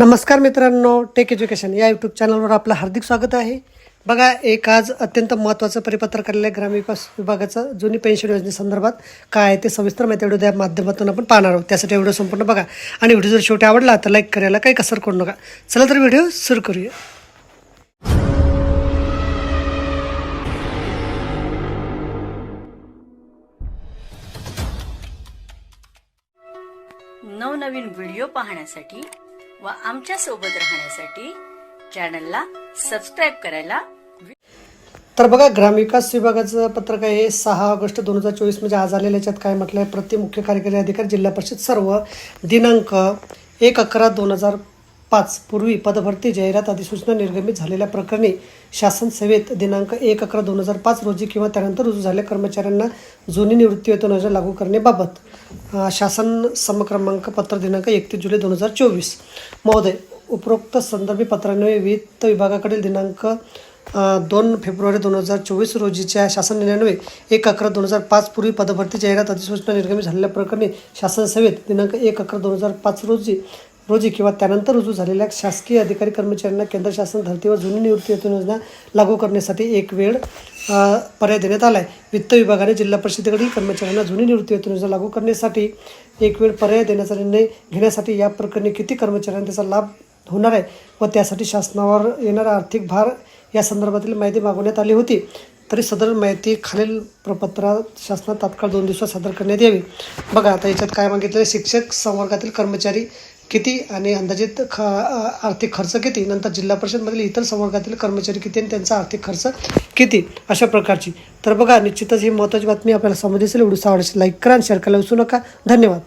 नमस्कार मित्रांनो take education या यूट्यूब चॅनलवर आपलं हार्दिक स्वागत आहे. बघा एक आज अत्यंत महत्त्वाचं परिपत्र केलेलं आहे ग्रामविकास विभागाचं जुनी पेन्शन योजनेसंदर्भात काय आहे ते सविस्तर माहिती व्हिडिओ त्या माध्यमातून आपण पाहणार आहोत. त्यासाठी व्हिडिओ संपूर्ण बघा. आणि व्हिडिओ जर शेवटी आवडला तर लाईक करायला काही कसर करू नका. चला तर व्हिडिओ सुरू करूया. नवनवीन व्हिडिओ पाहण्यासाठी व आमच्यासोबत राहण्यासाठी चॅनलला सबस्क्राईब करायला तर बघा ग्रामविकास विभागाचं पत्रक आहे सहा ऑगस्ट दोन हजार चोवीस म्हणजे आज आलेल्या याच्यात काय म्हटलं आहे प्रति मुख्य कार्यकारी अधिकारी जिल्हा परिषद सर्व दिनांक एक अकरा दोन हजार पाच पूर्वी पदभरती जाहिरात अधिसूचना निर्गमित झालेल्या प्रकरणी शासन सेवेत दिनांक एक अकरा दोन हजार पाच रोजी किंवा त्यानंतर रुजू झालेल्या कर्मचाऱ्यांना जुनी निवृत्ती वेतन योजना लागू करण्याबाबत शासन समक्रमांक पत्र दिनांक एकतीस जुलै दोन हजार चोवीस. महोदय उपरोक्त संदर्भी पत्रान्वये वित्त विभागाकडील दिनांक दोन फेब्रुवारी दोन हजार चोवीस रोजीच्या शासन निर्णयान्वये एक अकरा दोन हजार पाच पूर्वी पदभरती जाहिरात अधिसूचना निर्गमित झालेल्या प्रकरणी शासन सेवेत दिनांक एक अकरा दोन हजार पाच रोजी रोजी किंवा त्यानंतर रुजू झालेल्या शासकीय अधिकारी कर्मचाऱ्यांना केंद्र शासन धर्तीवर जुनी निवृत्ती वेतन योजना लागू करण्यासाठी एक वेळ पर्याय देण्यात आला आहे वित्त विभागाने जिल्हा परिषदेकडील कर्मचाऱ्यांना जुनी निवृत्ती वेतन योजना लागू करण्यासाठी एक वेळ पर्याय देण्याचा निर्णय घेण्यासाठी या प्रकरणी किती कर्मचाऱ्यांना त्याचा लाभ होणार आहे व त्यासाठी शासनावर येणारा आर्थिक भार या संदर्भातील माहिती मागवण्यात आली होती. तरी सदर माहिती खालील प्रपत्रात शासनात तात्काळ दोन दिवसात सादर करण्यात यावी. बघा आता याच्यात काय मागितलं शिक्षक संवर्गातील कर्मचारी किती आणि अंदाजित ख आर्थिक खर्च किती? नंतर जिल्हा परिषदमधील इतर संवर्गातील कर्मचारी किती आणि त्यांचा आर्थिक खर्च किती? अशा प्रकारची. तर बघा निश्चितच ही महत्त्वाची बातमी आपल्याला समोर असेल. व्हिडिओ आवडेल लाईक करा आणि शेअर करायला विसरू नका. धन्यवाद.